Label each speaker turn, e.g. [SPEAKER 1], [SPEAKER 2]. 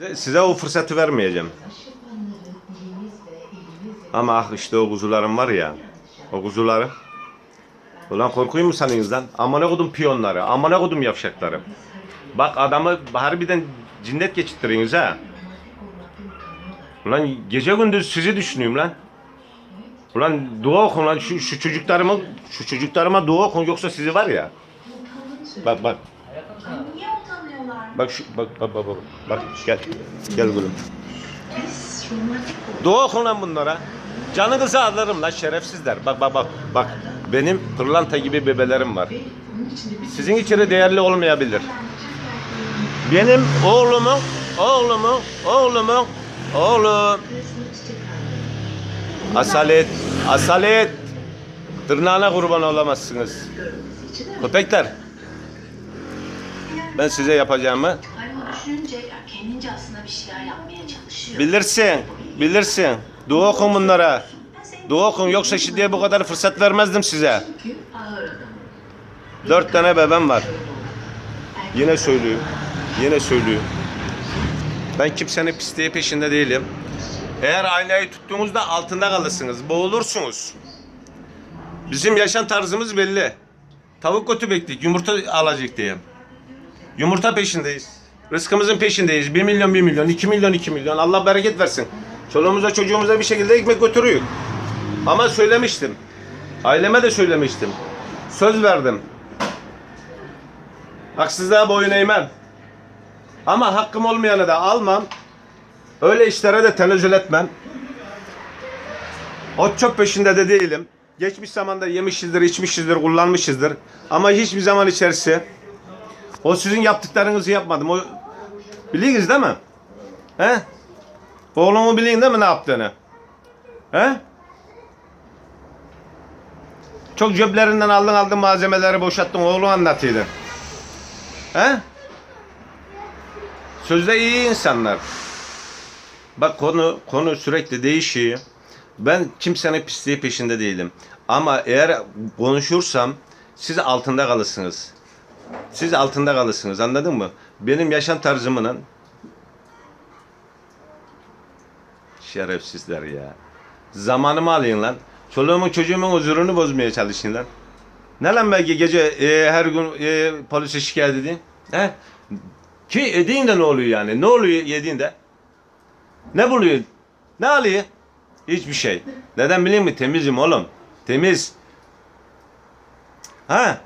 [SPEAKER 1] Size- Size o fırsatı vermeyeceğim. Ama ah işte o kuzularım var ya. O kuzuları. Ulan korkuyor mu sanıyorsunuz lan? Amına kodum piyonları. Amına kodum yavşakları. Bak adamı harbiden cinnet geçirttiriyorsunuz ha. Ulan gece gündüz sizi düşünüyorum lan. Ulan dua okun lan şu, şu çocuklarıma şu çocuklarıma dua okun yoksa sizi var ya. Bak bak. Bak şu bak bak bak bak. Bak gel. Gel gülüm. Dua okun lan bunlara. Canınızı alırım lan şerefsizler. Bak bak bak. Bak benim pırlanta gibi bebelerim var. Sizin içeri değerli olmayabilir. Benim oğlumun, oğlumun, oğlumun, oğlum. Asalet, asalet. Tırnağına kurban olamazsınız. Köpekler. Ben size yapacağımı
[SPEAKER 2] Hani düşününce ya kendince aslında bir şeyler yapmaya çalışıyor.
[SPEAKER 1] bilirsin, bilirsin. Dua okun bunlara. Dua okun yoksa şimdiye bu kadar fırsat vermezdim size.
[SPEAKER 2] Çünkü ağır adam.
[SPEAKER 1] Dört tane bebem var. Yine söylüyorum. Yine söylüyorum. Ben kimsenin pisliği peşinde değilim. Eğer aynayı tuttuğunuzda altında kalırsınız. Boğulursunuz. Bizim yaşam tarzımız belli. Tavuk götü bekledik. Yumurta alacak diye. Yumurta peşindeyiz. Rızkımızın peşindeyiz. 1 milyon 1 milyon, 2 milyon 2 milyon. Allah bereket versin. Çoluğumuza çocuğumuza bir şekilde ekmek götürüyor. Ama söylemiştim. Aileme de söylemiştim. Söz verdim. Haksızlığa boyun eğmem. Ama hakkım olmayanı da almam. Öyle işlere de tenezzül etmem. O çok peşinde de değilim. Geçmiş zamanda yemişizdir, içmişizdir, kullanmışızdır. Ama hiçbir zaman içerisi o sizin yaptıklarınızı yapmadım. O biliyorsunuz değil mi? He? Oğlumu biliyorsun değil mi ne yaptığını? He? Çok ceplerinden aldın aldın malzemeleri boşalttın oğlu anlatıyordun. He? Sözde iyi insanlar. Bak konu konu sürekli değişiyor. Ben kimsenin pisliği peşinde değilim. Ama eğer konuşursam siz altında kalırsınız. Siz altında kalırsınız anladın mı? Benim yaşam tarzımın şerefsizler ya. Zamanımı alın lan. Çoluğumun çocuğumun huzurunu bozmaya çalışın lan. Ne lan belki gece e, her gün e, polise şikayet edin? He? Ki edin de ne oluyor yani? Ne oluyor yediğinde? Ne buluyor? Ne alıyor? Hiçbir şey. Neden biliyor musun? Temizim oğlum. Temiz. Ha?